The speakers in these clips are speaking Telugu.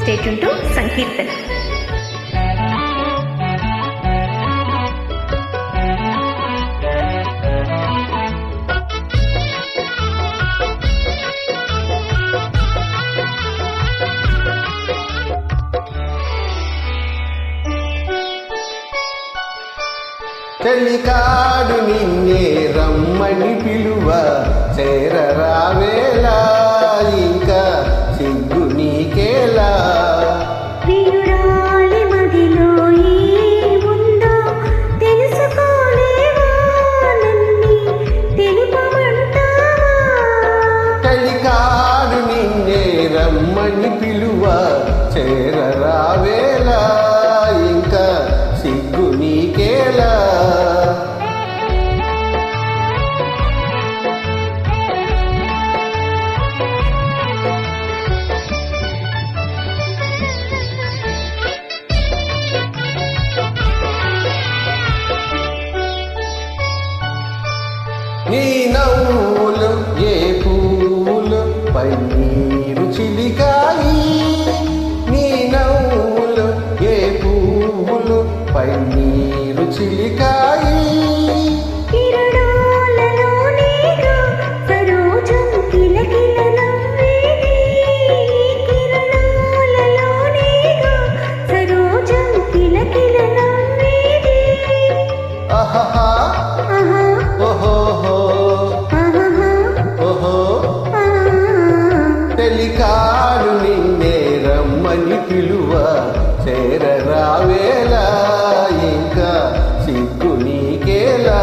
స్టేట్ టు సంకీర్తన చెలికాడు నిన్నే రమ్మని పిలువ చేరరావే చేరరావేలా ఇంకా సిగ్గు నీకేలా నీ నవ్వు పూలు పన్నీరు చిలికాయి. కిరణాలలోనేగా సిగ్గు నీకేలా?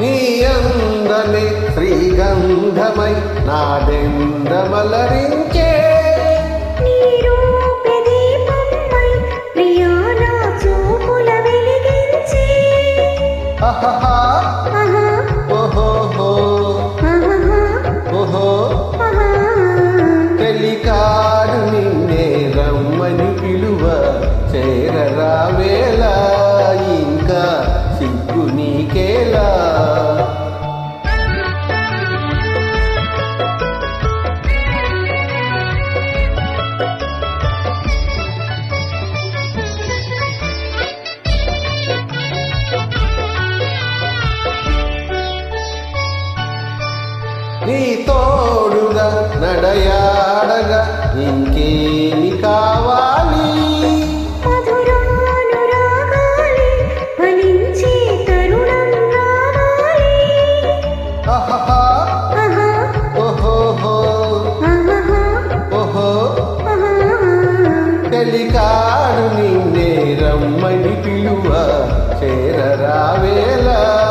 నీ అందమే శ్రీగంధమై నాడెండమలరించే నీ నీకేలా? నీ తోడుగా నడయాడగా ఇంకేమి కా కాడు నిన్నే రమ్మని పిలువ చేరరావేలా.